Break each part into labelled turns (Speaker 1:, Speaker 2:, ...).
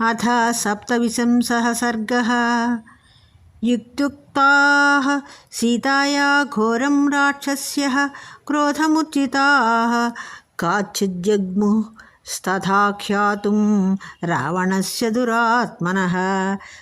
Speaker 1: अथ सप्तविशंसः सर्गः युक्त्युक्ताः सीताया घोरं राक्षस्यः क्रोधमुचिताः काचिज्जग्मुः స్తథాఖ్యాతుం రావణస్య దురాత్మన.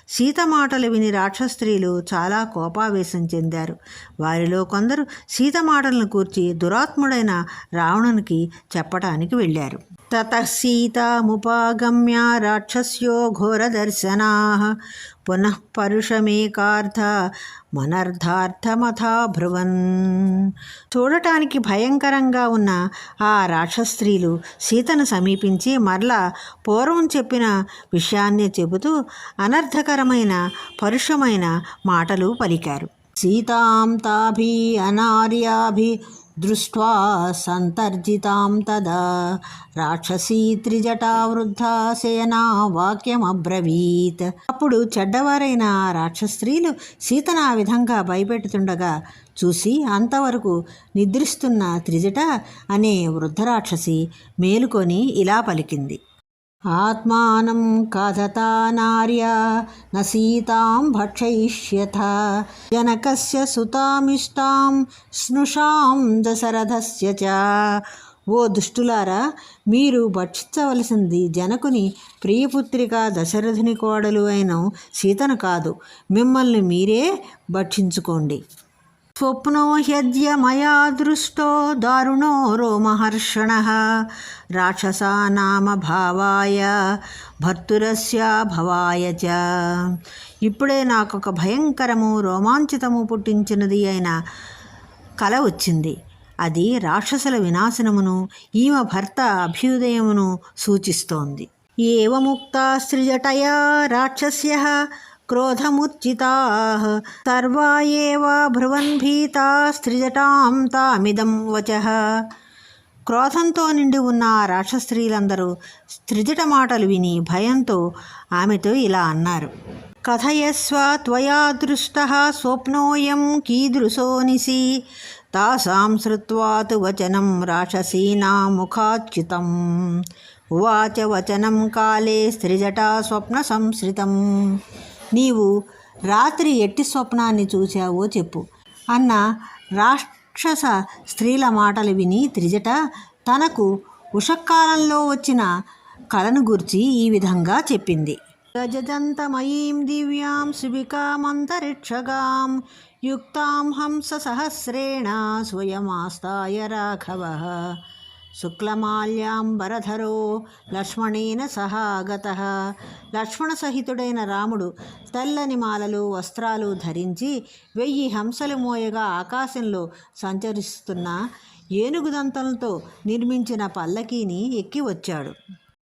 Speaker 1: సీత మాటలు విని రాక్షస్త్రీలు చాలా కోపావేశం చెందారు. వారిలో కొందరు సీత మాటలను కూర్చి దురాత్ముడైన రావణునికి చెప్పటానికి వెళ్ళారు. తత సీతముపాగమ్య రాక్షస్యో ఘోరదర్శనా. పునః పరుషమేకార్థ మనర్థార్థమథా భ్రువన్ చూడటానికి భయంకరంగా ఉన్న ఆ రాక్షస్త్రీలు సీతను సమీపించి మరలా పూర్వం చెప్పిన విషయాన్ని చెబుతూ అనర్థకరమైన పరుషమైన మాటలు పలికారు. సీతాం తాభి అనార్యాభి దృష్ట్వా సంతర్జితాం తదా. రాక్షసీ త్రిజటా వృద్ధా సేనా వాక్యమబ్రవీత్. అప్పుడు చెడ్డవారైన రాక్షస్త్రీలు సీతను ఆ విధంగా భయపెడుతుండగా చూసి అంతవరకు నిద్రిస్తున్న త్రిజట అనే వృద్ధ రాక్షసి మేలుకొని ఇలా పలికింది. ఆత్మానం కథతా నార్య న సీతాం భక్షయిష్యథ జనకస్య సుతామిష్టాం స్నుషాం దశరథస్య చ ఓ దుష్టులారా మీరు భక్షించవలసింది జనకుని ప్రియపుత్రిక దశరథుని కోడలు అయిన సీతను కాదు మిమ్మల్ని మీరే భక్షించుకోండి. స్వప్నో హ్యద్య మయా దృష్టో దారుణో రోమహర్షణ రాక్షసా నామ భావాయ భర్తురస్య భవాయ చ ఇప్పుడే నాకు ఒక భయంకరము రోమాంచితము పుట్టించినది అయిన కల వచ్చింది. అది రాక్షసుల వినాశనమును ఈమె భర్త అభ్యుదయమును సూచిస్తోంది. ఏవముక్త సృజటయా రాక్షస్య? క్రోధముర్జితాः సర్వా ఏవ భ్రువన్ భీతా స్త్రిజటాం తామిదం వచః క్రోధంతో నిండి ఉన్న ఆ రాక్షస్త్రీలందరూ స్త్రిజట మాటలు విని భయంతో ఆమెతో ఇలా అన్నారు కథయస్వ త్వయా దృష్ట స్వప్నోయం కీదృశో నిసి తాసాం శ్రుత్వాతు వచనం రాక్షసీనా ముఖాచ్యుతం। ఉవాచ వచనం కాలే స్త్రిజటా స్వప్న సంశ్రితం। నీవు రాత్రి ఎట్టి స్వప్నాన్ని చూశావో చెప్పు. అన్న రాక్షస స్త్రీల మాటలు విని త్రిజట తనకు ఉషకాలంలో వచ్చిన కళను గురించి ఈ విధంగా చెప్పింది. గజదంతమయీం దివ్యాం శుభికామంతరిక్షగాం యుక్తాం హంస సహస్రేణ స్వయమాస్తాయ రాఘవ శుక్లమాల్యాంబరధరో లక్ష్మణేన సహాగత లక్ష్మణ లక్ష్మణసహితుడైన రాముడు తెల్లని మాలలు వస్త్రాలు ధరించి వెయ్యి హంసలు మోయగా ఆకాశంలో సంచరిస్తున్న ఏనుగుదంతలతో నిర్మించిన పల్లకీని ఎక్కి వచ్చాడు.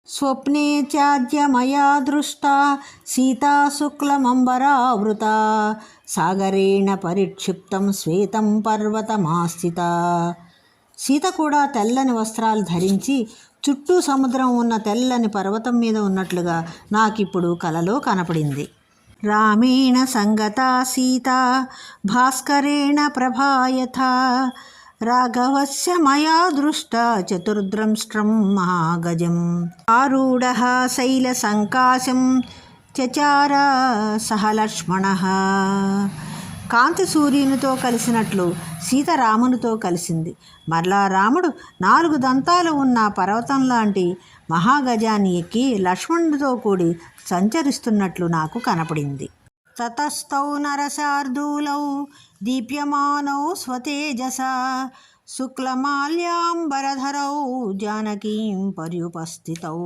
Speaker 1: స్వప్నే చాద్య మయా దృష్ట సీతా శుక్లమంబరావృత సాగరేణ పరిక్షిప్తం శ్వేతం పర్వతమాస్థిత సీత కూడా తెల్లని వస్త్రాలు ధరించి చుట్టూ సముద్రం ఉన్న తెల్లని పర్వతం మీద ఉన్నట్లుగా నాకిప్పుడు కలలో కనపడింది. రామేణ సంగత సీత భాస్కరేణ ప్రభాయథ రాఘవస్య మయా దృష్ట చతుర్ద్రంష్ట్రం మహాగజం ఆరూఢ శైల సంకాశం చచార సహ లక్ష్మణ కాంతి సూర్యునితో కలిసినట్లు సీత రామునితో కలిసింది. మరలా రాముడు నాలుగు దంతాలు ఉన్న పర్వతం లాంటి మహాగజాన్ని ఎక్కి లక్ష్మణుడితో కూడి సంచరిస్తున్నట్లు నాకు కనపడింది. తతస్థౌ నరశార్దూలౌ దీప్యమానౌ స్వతేజస శుక్లమాల్యాంబరధరౌ జానకీం పర్యుపస్థితౌ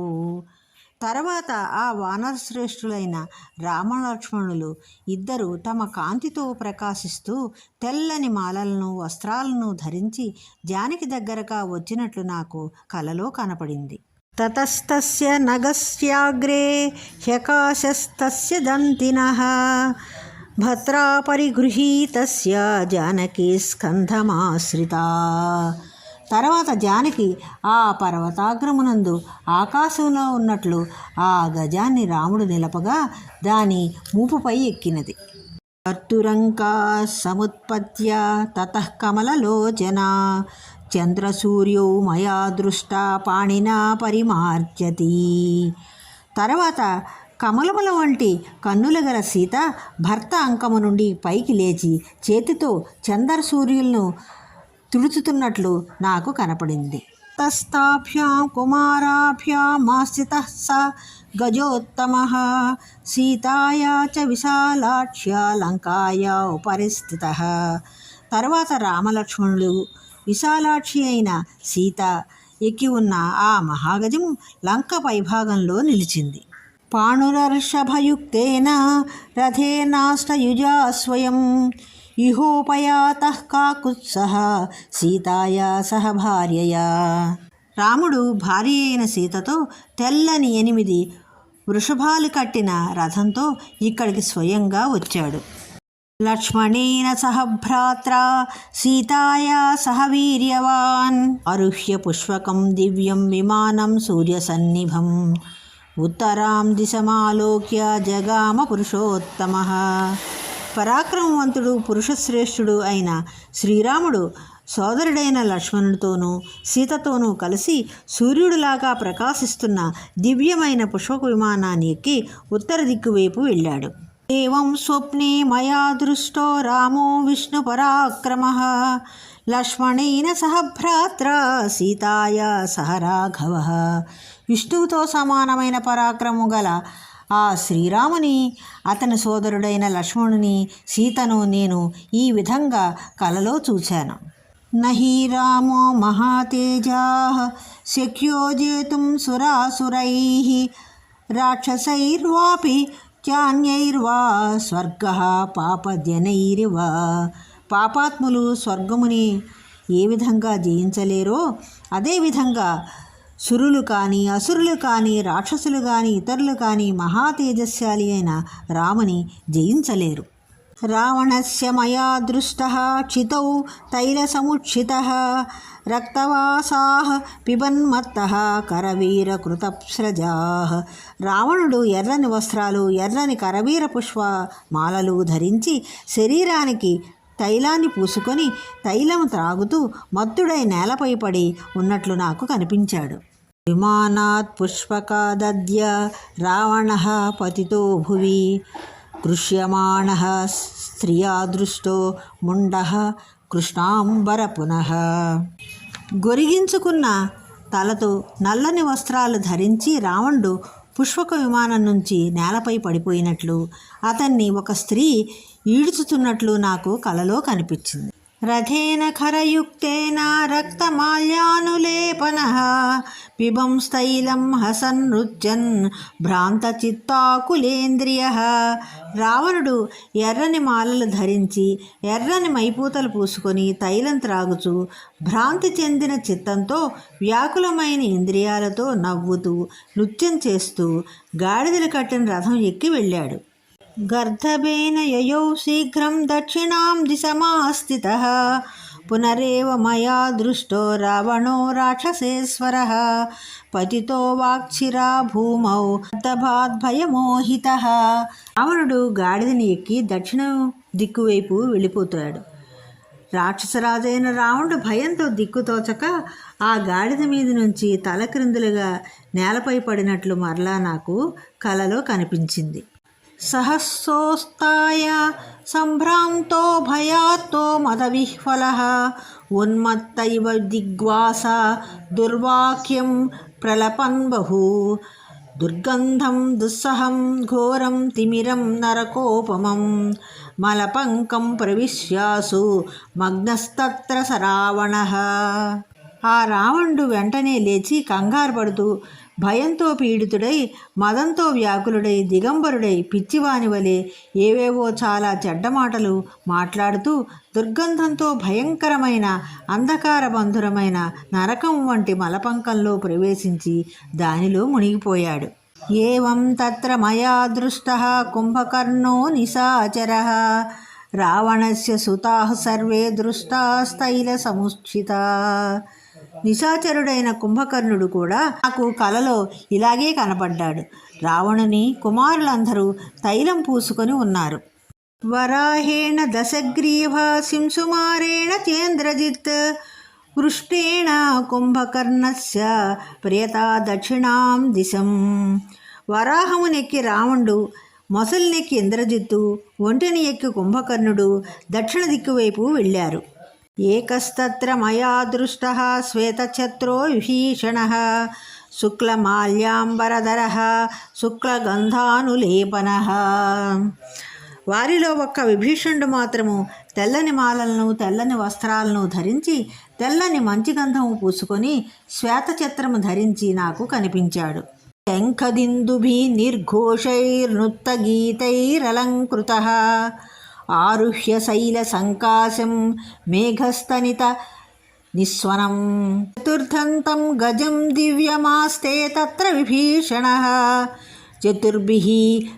Speaker 1: తర్వాత ఆ వానరశ్రేష్ఠులైన రామలక్ష్మణులు ఇద్దరు తమ కాంతితో ప్రకాశిస్తూ తెల్లని మాలలను వస్త్రాలను ధరించి జానికి దగ్గరగా వచ్చినట్లు నాకు కలలో కనపడింది. తతస్తస్య నగస్యాగ్రే హ్యకాశస్తస్య దంతినః భద్రా జానకీ జానకి స్కంధమాశ్రిత. తర్వాత జానకి ఆ పర్వతాగ్రమునందు ఆకాశంలో ఉన్నట్లు ఆ గజాన్ని రాముడు నిలపగా దాని మూపుపై ఎక్కినది. కర్తురంకా సముత్పత్య తత కమలలోచన. చంద్రసూర్యౌ మయా దృష్ట పాణినా పరిమార్జతి. తర్వాత కమలముల వంటి కన్నుల గల సీత భర్త అంకము నుండి పైకి లేచి చేతితో చందర సూర్యులను తుడుచుతున్నట్లు నాకు కనపడింది. తస్తాభ్యాం కుమారాభ్యామాస్థిత స గజోత్తమ. సీతాయా చ విశాలాక్ష్య లంకాయా ఉపరిస్థిత. తర్వాత రామలక్ష్మణులు విశాలాక్షి అయిన సీత ఎక్కి ఉన్న ఆ మహాగజము లంక పైభాగంలో నిలిచింది. పాణురర్షభయుక్తేన రథేనాష్టయుజా స్వయం ఇహోపయాత కాకుత్సహ సీతాయా సహ భార్యయా. రాముడు భార్య అయిన సీతతో తెల్లని ఎనిమిది వృషభాలు కట్టిన రథంతో ఇక్కడికి స్వయంగా వచ్చాడు. లక్ష్మణేన సహ భ్రాత్ర సీతాయా సహ వీర్యవాన్. అరుహ్య పుష్పకం దివ్యం విమానం సూర్యసన్నిభం ఉత్తరాం దిశమాలోక్య జగామ పురుషోత్తమ. పరాక్రమవంతుడు పురుషశ్రేష్ఠుడు అయిన శ్రీరాముడు సోదరుడైన లక్ష్మణుడితోనూ సీతతోనూ కలిసి సూర్యుడిలాగా ప్రకాశిస్తున్న దివ్యమైన పుష్పక విమానాన్ని ఎక్కి ఉత్తర దిక్కు వైపు వెళ్ళాడు. ఏవం స్వప్నే మయా దృష్టో రామో విష్ణు పరాక్రమ. లక్ష్మణేన సహ భ్రాత్ర సీతాయ సహ రాఘవ. విష్ణువుతో సమానమైన పరాక్రమము గల ఆ శ్రీరాముని అతని సోదరుడైన లక్ష్మణుని సీతను నేను ఈ విధంగా కలలో చూశాను నహి రామో మహాతేజా శక్యో జేతుం సురాసురై రాక్షసైర్వాపి చాన్యైర్వా స్వర్గ పాపజనైరివ పాపాత్ములు స్వర్గముని ఏ విధంగా జయించలేరో అదేవిధంగా సురులు కానీ అసురులు కానీ రాక్షసులు కానీ ఇతరులు కానీ మహాతేజస్శాలి అయిన రాముని జయించలేరు. రావణస్య మయా దృష్ట క్షితౌ తైలసముక్షిత రక్తవాసా పిబన్మత్త కరవీరకృతస్రజా రావణుడు ఎర్రని వస్త్రాలు ఎర్రని కరవీర పుష్ప మాలలు ధరించి శరీరానికి తైలాన్ని పూసుకొని తైలం త్రాగుతూ మత్తుడై నేలపై పడి ఉన్నట్లు నాకు కనిపించాడు. విమానాత్ పుష్పకాదద్య రావణ పతితో భువి కృష్యమాణ స్త్రియా దృష్టో ముండ కృష్ణాంబర పునః. గొరిగించుకున్న తలతో నల్లని వస్త్రాలు ధరించి రావణుడు పుష్పక విమానం నుంచి నేలపై పడిపోయినట్లు అతన్ని ఒక స్త్రీ ఈడ్చుతున్నట్లు నాకు కలలో కనిపించింది. రథేన ఖరయుక్తేన రక్తమాల్యానులేపన పిబంస్తైలం హసన్ నృత్యన్ భ్రాంతచిత్తాకులేంద్రియ రావణుడు ఎర్రని మాలలు ధరించి ఎర్రని మైపూతలు పూసుకొని తైలం త్రాగుచు భ్రాంతి చెందిన చిత్తంతో వ్యాకులమైన ఇంద్రియాలతో నవ్వుతూ నృత్యం చేస్తూ గాడిదలు కట్టిన రథం ఎక్కి వెళ్ళాడు. గర్ధబేన యయౌ శీఘ్రం దక్షిణాం దిశమాస్థిత. పునరేవ మయా దృష్టో రావణో రాక్షసేశ్వర. పతితో వాక్చిరా భూమౌ భయమోహిత. రావణుడు గాడిదని ఎక్కి దక్షిణ దిక్కువైపు వెళ్ళిపోతాడు. రాక్షసరాజైన రావణుడు భయంతో దిక్కుతోచక ఆ గాడిద మీద నుంచి తలక్రిందులుగా నేలపై పడినట్లు మరలా నాకు కలలో కనిపించింది. సహస్రోస్తాయ సంభ్రాంతో భయాత్తో మదవిహ్వల. ఉన్మత్త ఇవ దిగ్వాస దుర్వాక్యం ప్రలపన్ బహు. దుర్గంధం దుస్సహం ఘోరం తిమిరం నరకోపమం. మలపంకం ప్రవిశ్యాసు మగ్నస్తత్ర సరావణ. ఆ రావణుడు వెంటనే లేచి కంగారు పడుతూ భయంతో పీడితుడై మదంతో వ్యాకులుడై దిగంబరుడై పిచ్చివాని వలె ఏవేవో చాలా చెడ్డ మాటలు మాట్లాడుతూ దుర్గంధంతో భయంకరమైన అంధకార బంధురమైన నరకం వంటి మలపంకంలో ప్రవేశించి దానిలో మునిగిపోయాడు. ఏవం తత్ర మయా దృష్ట కుంభకర్ణో నిశాచర రావణస్య సుతా సర్వే దృష్టాస్తైల సముచిత నిశాచరుడైన కుంభకర్ణుడు కూడా నాకు కలలో ఇలాగే కనపడ్డాడు. రావణుని కుమారులందరూ తైలం పూసుకొని ఉన్నారు. వరాహేణ దశగ్రీవ సింసుమారేణ చేంద్రజిత్ పృష్టేణ కుంభకర్ణస్య ప్రియతా దక్షిణాం దిశం. వరాహమునెక్కి రావణుడు మొసలినెక్కి ఇంద్రజిత్తు ఒంటిని ఎక్కి కుంభకర్ణుడు దక్షిణ దిక్కు వైపు వెళ్ళారు. ఏకస్తత్ర మయా దృష్ట శ్వేతఛత్రో విభీషణ శుక్లమాల్యాంబరధర శుక్లగంధానులేపన. వారిలో ఒక్క విభీషణుడు మాత్రము తెల్లని మాలలను తెల్లని వస్త్రాలను ధరించి తెల్లని మంచి గంధము పూసుకొని శ్వేతఛత్రము ధరించి నాకు కనిపించాడు. శంఖదిందుభి నిర్ఘోషైర్నృత్తగీతైరలంకృత. ఆరుహ్య శైల సంకాశం మేఘస్తనిత నిస్వనం. చతుర్థంతం గజం దివ్యమాస్తే తత్ర విభీషణ. చతుర్భిః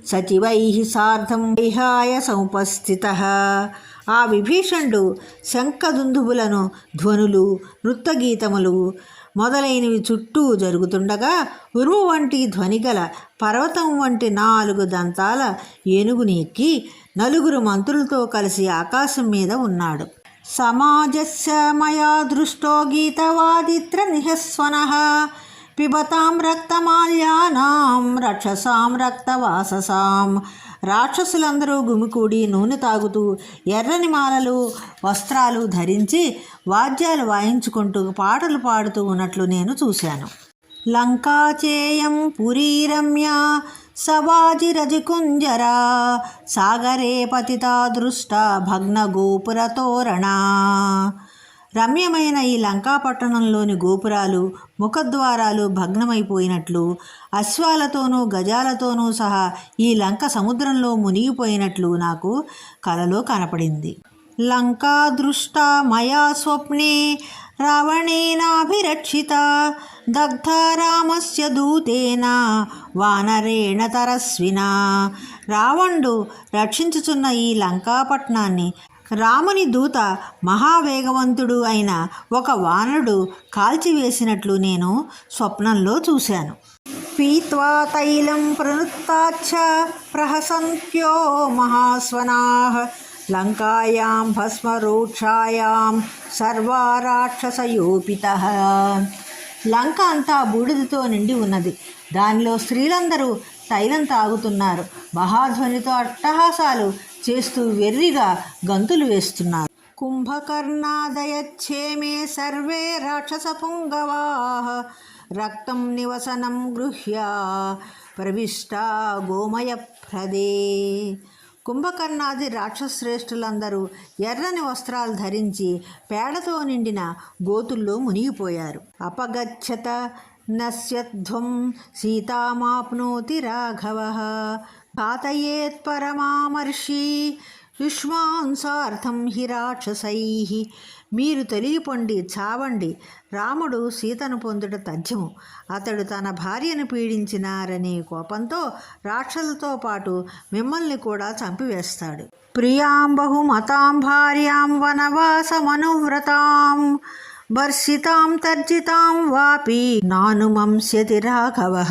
Speaker 1: సచివైః సార్ధం విహాయ సముపస్థిత. ఆ విభీషణుడు శంఖదుందుబులను ధ్వనులు నృత్తగీతములు మొదలైనవి చుట్టూ జరుగుతుండగా ఉరువు వంటి ధ్వనిగల పర్వతం వంటి నాలుగు దంతాల ఏనుగుని ఎక్కి నలుగురు మంత్రులతో కలిసి ఆకాశం మీద ఉన్నాడు. సమాజస్య మయా దృష్టో గీతవాదిత్ర నిహస్వన. పిబతాం రక్తమాల్యానాం రక్షసాం రక్తవాససాం. రాక్షసులందరూ గుమికూడి నూనె తాగుతూ ఎర్రని మాలలు వస్త్రాలు ధరించి వాద్యాలు వాయించుకుంటూ పాటలు పాడుతూ ఉన్నట్లు నేను చూశాను. లంకాచేయం పురీరమ్య రమ్య సాగరే పతితా దృష్ట భగ్న గోపురతోరణా రమ్యమైన ఈ లంకాపట్టణంలోని గోపురాలు ముఖద్వారాలు భగ్నమైపోయినట్లు అశ్వాలతోనూ గజాలతోనూ సహా ఈ లంక సముద్రంలో మునిగిపోయినట్లు నాకు కలలో కనపడింది. లంకా దృష్ట మయా స్వప్నే రావణేనాభిరక్షిత దగ్ధ రామస్య దూతేన వానరేణ తరస్వినా రావణుడు రక్షించుచున్న ఈ లంకాపట్నాన్ని రాముని దూత మహావేగవంతుడు అయిన ఒక వానరుడు కాల్చివేసినట్లు నేను స్వప్నంలో చూశాను. పీత్వా తైలం ప్రనుత్తాచ్చ ప్రహసంత్యో మహాస్వనా లంకాయాం భస్మరూక్షాయాం సర్వారాక్షసయోపిత లంక అంతా బూడిదతో నిండి ఉన్నది. దానిలో స్త్రీలందరూ తైలం తాగుతున్నారు. మహాధ్వనితో అట్టహాసాలు చేస్తూ వెర్రిగా గంతులు వేస్తున్నారు. కుంభకర్ణాదయచ్చేమే సర్వే రాక్షస పుంగవా. రక్తం నివసనం గృహ్య. ప్రవిష్ట గోమయ ప్రదే కుంభకర్ణాది రాక్షశ్రేష్ఠులందరూ ఎర్రని వస్త్రాలు ధరించి పేడతో నిండిన గోతుల్లో మునిగిపోయారు. అపగచ్చత నశ్యధ్వం సీతామాప్నోతి రాఘవ ఘాతయేత్ పరమామర్షి యుష్మాంసార్థం హి రాక్షసై. మీరు తొలిగిపొండి చావండి. రాముడు సీతను పొందుట తథ్యము. అతడు తన భార్యను పీడించినారనే కోపంతో రాక్షసులతో పాటు మిమ్మల్ని కూడా చంపివేస్తాడు. ప్రియాం బహుమతాం భార్యాం వనవాసమనువ్రతాం భర్షితాం తర్జితాం వాపి నానుమంస్యతి రాఘవ.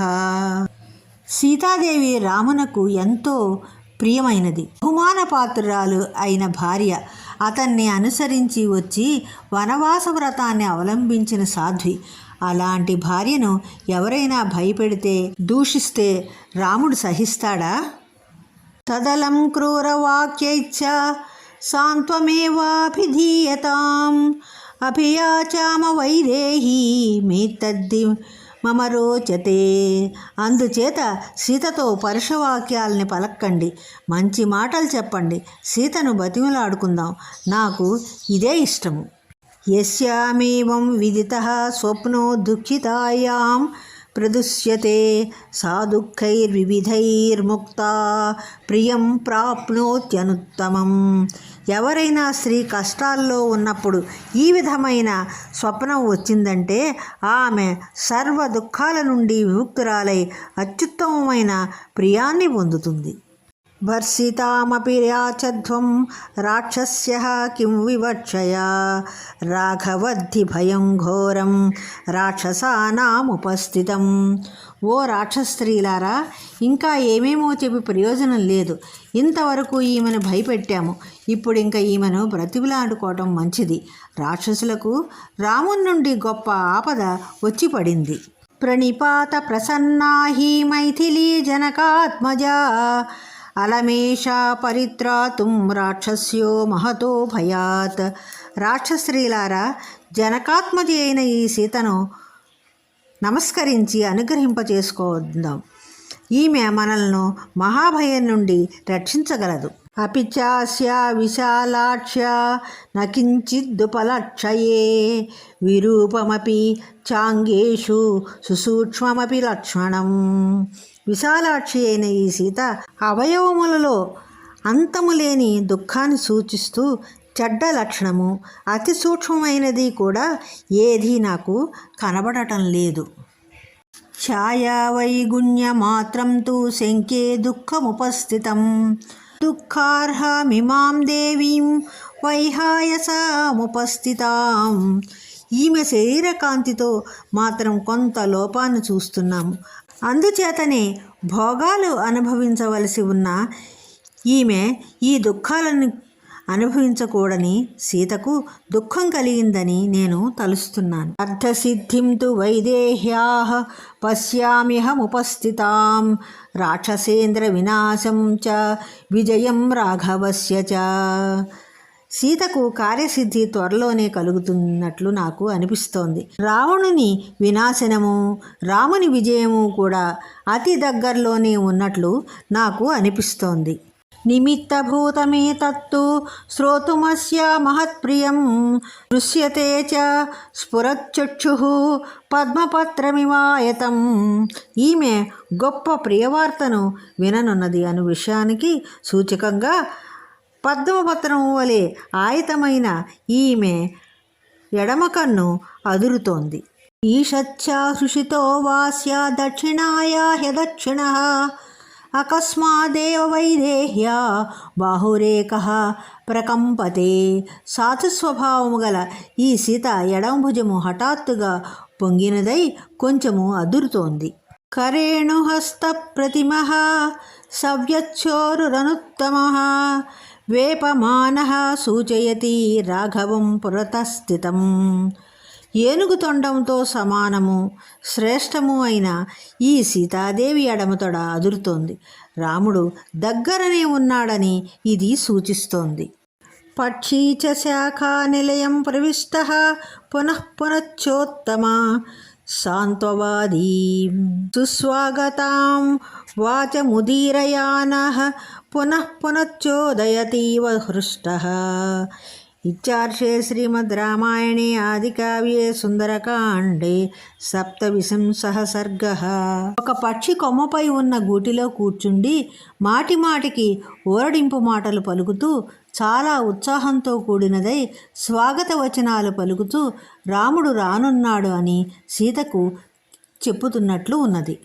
Speaker 1: సీతాదేవి రామునకు ఎంతో ప్రియమైనది. బహుమాన పాత్రురాలు అయిన భార్య అతన్ని అనుసరించి వచ్చి వనవాస వ్రతాన్ని అవలంబించిన సాధ్వి. అలాంటి భార్యను ఎవరైనా భయపెడితే దూషిస్తే రాముడు సహిస్తాడా? తదలం క్రూరవాక్యైచ్చ సాంత్వమేవాభిధీయతాం. అభియాచామ వైదేహి మీ తద్ది మమ రోచతే అందుచేత సీతతో పరుషవాక్యాలని పలక్కండి. మంచి మాటలు చెప్పండి. సీతను బతిమలాడుకుందాం. నాకు ఇదే ఇష్టము. యస్యామేవం విదిత స్వప్నో దుఃఖితాయాం ప్రదుశ్యతే. సా దుఃఖైర్వివిధైర్ముక్త ప్రియం ప్రాప్నోత్యనుత్తమం. ఎవరైనా స్త్రీ కష్టాల్లో ఉన్నప్పుడు ఈ విధమైన స్వప్నం వచ్చిందంటే ఆమె సర్వ దుఃఖాల నుండి విముక్తురాలై అత్యుత్తమమైన ప్రియాన్ని పొందుతుంది. భర్షితామపి యాచధ్వం రాక్షస్య కిం వివక్షయా? రాఘవద్ధి భయం ఘోరం రాక్షసానాముపస్థితం. ఓ రాక్షస్త్రీలారా ఇంకా ఏమేమో చెప్పి ప్రయోజనం లేదు. ఇంతవరకు ఈమెను భయపెట్టాము. ఇప్పుడు ఇంకా ఈమెను బ్రతిమిలాడుకోవటం మంచిది. రాక్షసులకు రాముని నుండి గొప్ప ఆపద వచ్చి పడింది. ప్రణిపాత ప్రసన్నా హీ మైథిలీ జనకాత్మజా. అలమేషా పరిత్రాతుం రాక్షస్యో మహతో భయాత్. రాక్షస్త్రీలారా జనకాత్మజ అయిన ఈ సీతను నమస్కరించి అనుగ్రహింపచేసుకుందాం ఈమె మనలను మహాభయం నుండి రక్షించగలదు. అపిచాస్య విశాలాక్ష్య నకించిద్దుపలక్షయే. విరూపమపి చాంగేషు సుసూక్ష్మమపి లక్ష్మణం. విశాలాక్షి అయిన ఈ సీత అవయవములలో అంతము లేని దుఃఖాన్ని సూచిస్తూ చెడ్డ లక్షణము అతి సూక్ష్మమైనది కూడా ఏదీ నాకు కనబడటం లేదు. ఛాయావైగుణ్యమాత్రం తు శంకే దుఃఖముపస్థితం. దుఃఖార్హమిమాం దేవీం వైహాయసముపస్థితాం. ఈమె శరీరకాంతితో మాత్రం కొంత లోపాన్ని చూస్తున్నాము. అందుచేతనే భోగాలు అనుభవించవలసి ఉన్న ఈమె ఈ దుఃఖాలను అనుభవించకూడని సీతకు దుఃఖం కలిగిందని నేను తలుస్తున్నాను. అర్థసిద్ధిం తు వైదేహ్యా పశ్యామ్యహముపస్థితాం. రాక్షసేంద్ర వినాశం చ విజయం రాఘవస్య చ. సీతకు కార్యసిద్ధి త్వరలోనే కలుగుతున్నట్లు నాకు అనిపిస్తోంది. రావణుని వినాశనము రాముని విజయము కూడా అతి దగ్గరలోనే ఉన్నట్లు నాకు అనిపిస్తోంది. నిమిత్తభూతమే తత్తు శ్రోతుమస్య మహత్ప్రియం దృశ్యతే చ స్ఫురచ్చక్షు పద్మపత్రమివాయతం ఈమె గొప్ప ప్రియవార్తను విననున్నది అను విషయానికి సూచకంగా పద్మపత్రం వలె ఆయతమైన ఈమె ఎడమ కన్ను అదురుతోంది. ఈషచ్చాహృషితో వాస్య దక్షిణాయ హ్యదక్షిణ అకస్మాదేవ వైదేహ్యా బాహురేక ప్రకంపతే. సాధుస్వభావము గల ఈ సీత ఎడమ భుజము హఠాత్తుగా పొంగినదై కొంచెము అదురుతోంది. కరేణుహస్త ప్రతిమ సవ్యచ్చోరురనుత్తమ వేపమాన సూచయతి రాఘవం పురతస్థితం. ఏనుగు తొండంతో సమానము శ్రేష్టము అయిన ఈ సీతాదేవి ఎడమతొడ అదురుతోంది. రాముడు దగ్గరనే ఉన్నాడని ఇది సూచిస్తోంది. పక్షీ చ శాఖా నిలయం ప్రవిష్ట పునః పునశ్చోత్తమ సాంత్వవాదీ సుస్వాగతాం వాచముదీరయాన పునః పునశ్చోదయతీవ హృష్ట. ఇచ్చార్షే శ్రీమద్ రామాయణే ఆదికావ్యే సుందరకాండే సప్తవిశంసః సర్గ ఒక పక్షి కొమ్మపై ఉన్న గూటిలో కూర్చుండి మాటి మాటికి ఊరడింపు మాటలు పలుకుతూ చాలా ఉత్సాహంతో కూడినదై స్వాగత వచనాలు పలుకుతూ రాముడు రానున్నాడు అని సీతకు చెప్పుతున్నట్లు ఉన్నది.